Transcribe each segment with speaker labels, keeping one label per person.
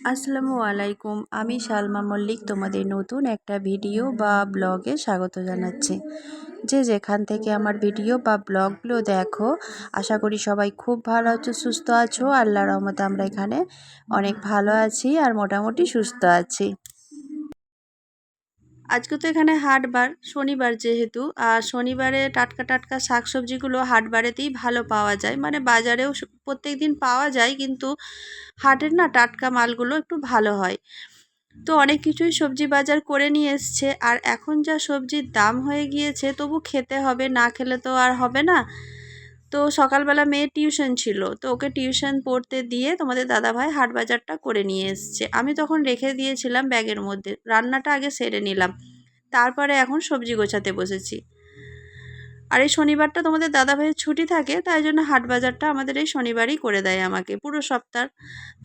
Speaker 1: আসসালামু আলাইকুম। আমি সালমা মল্লিক তোমাদের নতুন একটা ভিডিও বা ব্লগে স্বাগত জানাচ্ছি। যে যেখান থেকে আমার ভিডিও বা ব্লগগুলো দেখো, আশা করি সবাই খুব ভালো আছো, সুস্থ আছো। আল্লাহ রহমতে আমরা এখানে অনেক ভালো আছি আর মোটামুটি সুস্থ আছি। আজকে তো এখানে হাটবার, শনিবার যেহেতু, আর শনিবারে টাটকা টাটকা শাকসবজিগুলো হাটবারেতেই ভালো পাওয়া যায়। মানে বাজারেও প্রত্যেক দিন পাওয়া যায়, কিন্তু হাটের না টাটকা মালগুলো একটু ভালো হয়। তো অনেক কিছুই সবজি বাজার করে নিয়ে এসছে, আর এখন যা সবজির দাম হয়ে গিয়েছে, তবু খেতে হবে, না খেলে তো আর হবে না। তো সকালবেলা মেয়ে টিউশন ছিল, তো ওকে টিউশন পড়তে দিয়ে তোমাদের দাদাভাই হাট বাজারটা করে নিয়ে এসছে। আমি তখন রেখে দিয়েছিলাম ব্যাগের মধ্যে, রান্নাটা আগে সেরে নিলাম, তারপরে এখন সবজি গোছাতে বসেছি। আর এই শনিবারটা তোমাদের দাদাভাইয়ের ছুটি থাকে, তাই জন্য হাট বাজারটা আমাদের এই শনিবারই করে দেয় আমাকে, পুরো সপ্তাহ।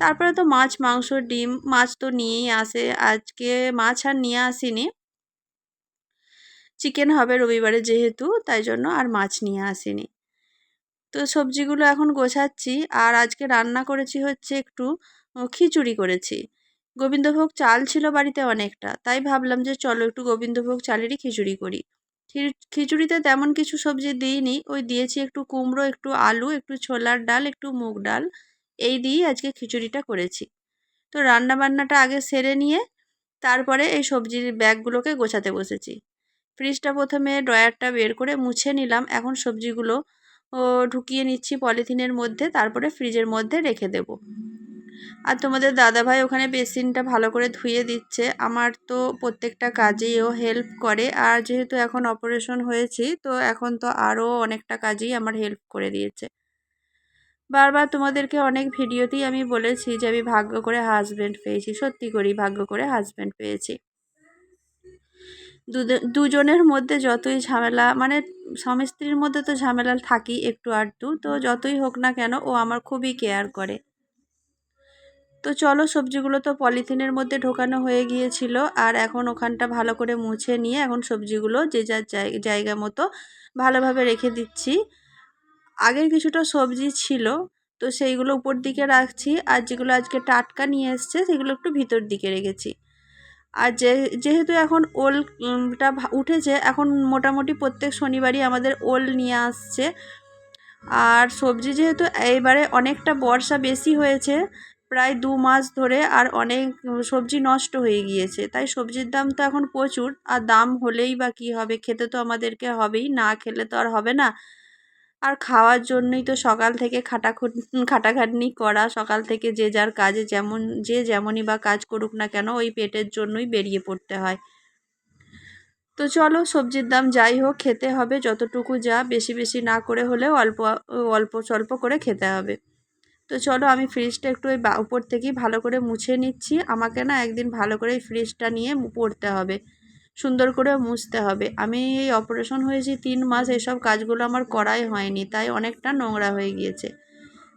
Speaker 1: তারপরে তো মাছ, মাংস, ডিম, মাছ তো নিয়েই আসে, আজকে মাছ আর নিয়ে আসিনি। চিকেন হবে রবিবারে যেহেতু, তাই জন্য আর মাছ নিয়ে আসিনি। তো সবজিগুলো এখন গোছাচ্ছি। আর আজকে রান্না করেছি হচ্ছে একটু খিচুড়ি করেছি। গোবিন্দভোগ চাল ছিল বাড়িতে অনেকটা, তাই ভাবলাম যে চলো একটু গোবিন্দভোগ চালেরই খিচুড়ি করি। খিচুড়িতে তেমন কিছু সবজি দিইনি, ওই দিয়েছি একটু কুমড়ো, একটু আলু, একটু ছোলার ডাল, একটু মুগ ডাল, এই দিয়েই আজকে খিচুড়িটা করেছি। তো রান্না বান্নাটা আগে সেরে নিয়ে, তারপরে এই সবজির ব্যাগগুলোকে গোছাতে বসেছি। ফ্রিজটা প্রথমে ড্রয়ারটা বের করে মুছে নিলাম, এখন সবজিগুলো ঢুকিয়ে নিচ্ছি পলিথিনের মধ্যে, তারপরে ফ্রিজের মধ্যে রেখে দেব। আর তোমাদের দাদাভাই ওখানে বেসিনটা ভালো করে ধুয়ে দিচ্ছে। আমার তো প্রত্যেকটা কাজেই ও হেল্প করে। আর যেহেতু এখন অপারেশন হয়েছি, তো এখন তো আরও অনেকটা কাজেই আমার হেল্প করে দিয়েছে। বারবার তোমাদেরকে অনেক ভিডিওতেই আমি বলেছি যে আমি ভাগ্য করে হাজব্যান্ড পেয়েছি। সত্যি করি ভাগ্য করে হাজব্যান্ড পেয়েছি। দুজনের মধ্যে যতই ঝামেলা মানে স্বামী স্ত্রীর মধ্যে তো ঝামেলা থাকি একটু আধটু, তো যতই হোক না কেন ও আমার খুবই কেয়ার করে। তো চলো সবজিগুলো তো পলিথিনের মধ্যে ঢোকানো হয়ে গিয়েছিল, আর এখন ওখানটা ভালো করে মুছে নিয়ে এখন সবজিগুলো যে যার জায়গা মতো ভালোভাবে রেখে দিচ্ছি। আগের কিছুটা সবজি ছিল, তো সেইগুলো উপর দিকে রাখছি, আর যেগুলো আজকে টাটকা নিয়ে এসছে, সেগুলো একটু ভিতর দিকে রেখেছি। আর যে, যেহেতু এখন ওলটা উঠেছে, এখন মোটামুটি প্রত্যেক শনিবারই আমাদের ওল নিয়ে আসছে। আর সবজি যেহেতু এইবারে অনেকটা বর্ষা বেশি হয়েছে, প্রায় দু মাস ধরে আর অনেক সবজি নষ্ট হয়ে গিয়েছে। তাই সবজির দাম তো এখন প্রচুর, আর দাম হলেই বা কী হবে, খেতে তো আমাদেরকে হবেই, না খেলে তো আর হবে না। আর খাওয়ার জন্যই তো সকাল থেকে খাটা খাটাখাটনি করা, সকাল থেকে যে যার কাজে যেমন, যে যেমনই বা কাজ করুক না কেন ওই পেটের জন্যই বেরিয়ে পড়তে হয়। তো চলো সবজির দাম যাই হোক, খেতে হবে যতটুকু যা, বেশি বেশি না করে হলেও অল্প অল্প স্বল্প করে খেতে হবে। তো চলো আমি ফ্রিজটা একটু ওই উপর থেকেই ভালো করে মুছে নিচ্ছি। আমাকে না একদিন ভালো করে ফ্রিজটা নিয়ে পড়তে হবে। সুন্দর করে মুছতে হবে। আমি এই অপারেশন হয়েছি তিন মাস, এসব কাজগুলো আমার করাই হয়নি, তাই অনেকটা নোংরা হয়ে গিয়েছে।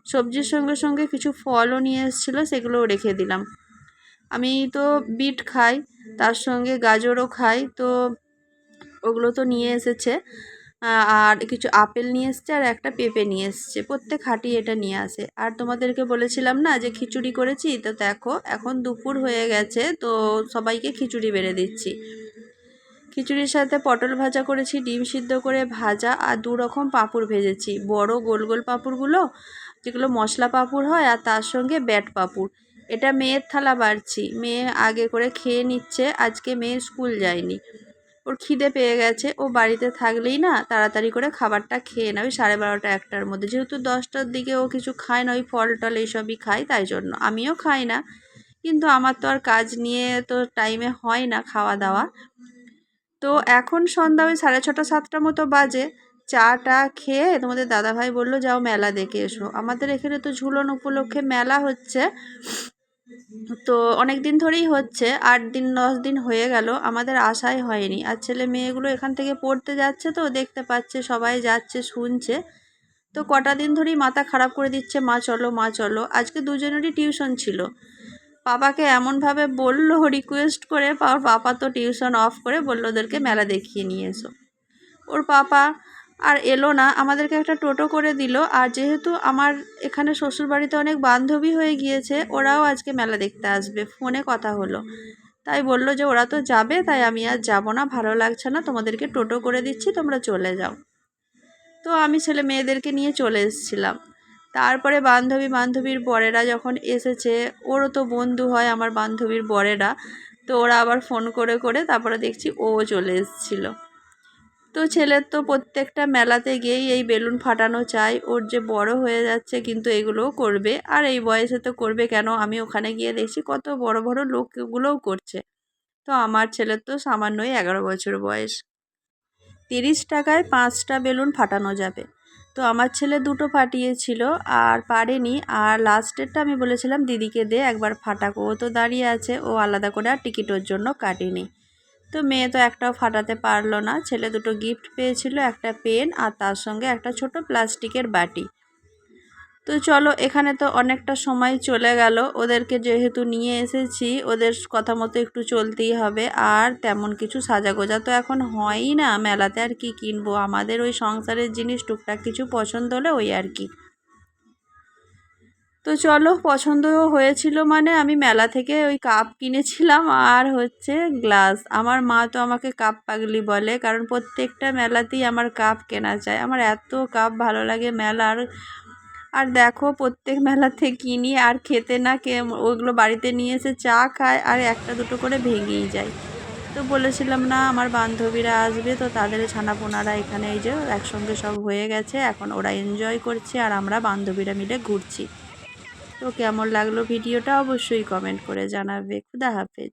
Speaker 1: সবজির সঙ্গে সঙ্গে কিছু ফলও নিয়ে এসেছিল, সেগুলোও রেখে দিলাম। আমি তো বিট খাই, তার সঙ্গে গাজরও খাই, তো ওগুলো তো নিয়ে এসেছে। আর কিছু আপেল নিয়ে এসছে আর একটা পেঁপে নিয়ে এসছে, প্রত্যেক হাঁটি এটা নিয়ে আসে। আর তোমাদেরকে বলেছিলাম না যে খিচুড়ি করেছি? তো দেখো, এখন দুপুর হয়ে গেছে, তো সবাইকে খিচুড়ি বেড়ে দিচ্ছি। খিচুড়ির সাথে পটল ভাজা করেছি, ডিম সিদ্ধ করে ভাজা, আর দু রকম পাঁপড় ভেজেছি। বড় গোল গোল পাঁপড়গুলো, যেগুলো মশলা পাঁপড় হয়, আর তার সঙ্গে ব্যাট পাঁপড়। এটা মেয়ের থালা বাড়ছি। মেয়ে আগে করে খেয়ে নিচ্ছে, আজকে মেয়ে স্কুল যায়নি। ওর খিদে পেয়ে গেছে, ও বাড়িতে থাকলেই না, তাড়াতাড়ি করে খাবারটা খেয়ে নেবে, সাড়ে বারোটা একটার মধ্যে। যেহেতু দশটার দিকে ও কিছু খায় না, ওই ফল টল এইসবই খায়, তাই জন্য। আমিও খাই না। কিন্তু আমার তো আর কাজ নিয়ে তো টাইমে হয় না খাওয়া দাওয়া। তো এখন সন্ধ্যা ওই সাড়ে ছটা, সাতটা মতো বাজে। চাটা খেয়ে তোমাদের দাদাভাই বলল, যাও মেলা দেখে এসো। আমাদের এখানে তো ঝুলন উপলক্ষে মেলা হচ্ছে। তো অনেক দিন ধরেই হচ্ছে, আট দিন, দশ দিন হয়ে গেল, আমাদের আশাই হয়নি। আর ছেলে মেয়েগুলো এখান থেকে পড়তে যাচ্ছে তো, দেখতে পাচ্ছে, সবাই যাচ্ছে, শুনছে। তো কটা দিন ধরেই মাথা খারাপ করে দিচ্ছে, মা চলো মা চলো। আজকে দুজনেরই টিউশন ছিল। পাপাকে এমনভাবে বলল রিকোয়েস্ট করে ওর পাপা তো টিউশন অফ করে বলল, ওদেরকে মেলা দেখিয়ে নিয়ে এসো। ওর পাপা আর এলো না, আমাদেরকে একটা টোটো করে দিল। আর যেহেতু আমার এখানে শ্বশুরবাড়িতে অনেক বান্ধবী হয়ে গিয়েছে, ওরাও আজকে মেলা দেখতে আসবে। ফোনে কথা হলো। তাই বলল যে, ওরা তো যাবে, তাই আমি আর যাব না, ভালো লাগছে না। তোমাদেরকে টোটো করে দিচ্ছি, তোমরা চলে যাও। তো আমি ছেলে মেয়েদেরকে নিয়ে চলে এসেছিলাম। তারপরে বান্ধবী বান্ধবীর বরেরা যখন এসেছে, ওরও তো বন্ধু হয় আমার বান্ধবীর বরেরা। তো ওরা আবার ফোন করে করে তারপরে দেখছি ও চলে এসেছিল। তো ছেলের তো প্রত্যেকটা মেলাতে গিয়েই এই বেলুন ফাটানো চাই। ওর যে বড় হয়ে যাচ্ছে কিন্তু এগুলোও করবে। আর এই বয়সে তো করবে কেন? আমি ওখানে গিয়ে দেখছি কত বড় বড় লোকগুলোও করছে। তো আমার ছেলের তো সামান্যই এগারো বছর বয়স। তিরিশ টাকায় পাঁচটা বেলুন ফাটানো যাবে। তো আমার ছেলে দুটো ফাটিয়েছিল আর পারেনি। আর লাস্টেরটা আমি বলেছিলাম দিদিকে দে, একবার ফাটাকো। ও তো দাঁড়িয়ে আছে, ও আলাদা করে আর টিকিটের জন্য কাটেনি। তো মেয়ে তো একটাও ফাটাতে পারল না। ছেলে দুটো গিফট পেয়েছিল, একটা পেন আর তার সঙ্গে একটা ছোট প্লাস্টিকের বাটি। তো চলো, এখানে তো অনেকটা সময় চলে গেল। ওদেরকে যেহেতু নিয়ে এসেছি, ওদের কথা মতো একটু চলতেই হবে। আর তেমন কিছু সাজাগোজা তো এখন হয়ই না। মেলাতে আর কি কিনবো? আমাদের ওই সংসারের জিনিস টুকটাক কিছু পছন্দ হলে ওই আর কি। তো চলো, পছন্দ হয়েছিল মানে আমি মেলা থেকে ওই কাপ কিনেছিলাম। আর হচ্ছে গ্লাস। আমার মা তো আমাকে কাপ পাগলি বলে। কারণ প্রত্যেকটা মেলাতেই আমার কাপ কেনা চায় আমার এত কাপ ভালো লাগে মেলার আর দেখো প্রত্যেক মেলাতে কিনি, আর খেতে না কে, ওগুলো বাড়িতে নিয়ে এসে চা খায়, আর একটা দুটো করে ভেঙেই যায়। তো বলেছিলাম না, আমার বান্ধবীরা আসবে, তো তাদের ছানাপোনারা এখানে এই যে একসঙ্গে সব হয়ে গেছে, এখন ওরা এনজয় করছে, আর আমরা বান্ধবীরা মিলে ঘুরছি। তো কেমন লাগল ভিডিওটা অবশ্যই কমেন্ট করে জানাবে। খুদা হাফেজ।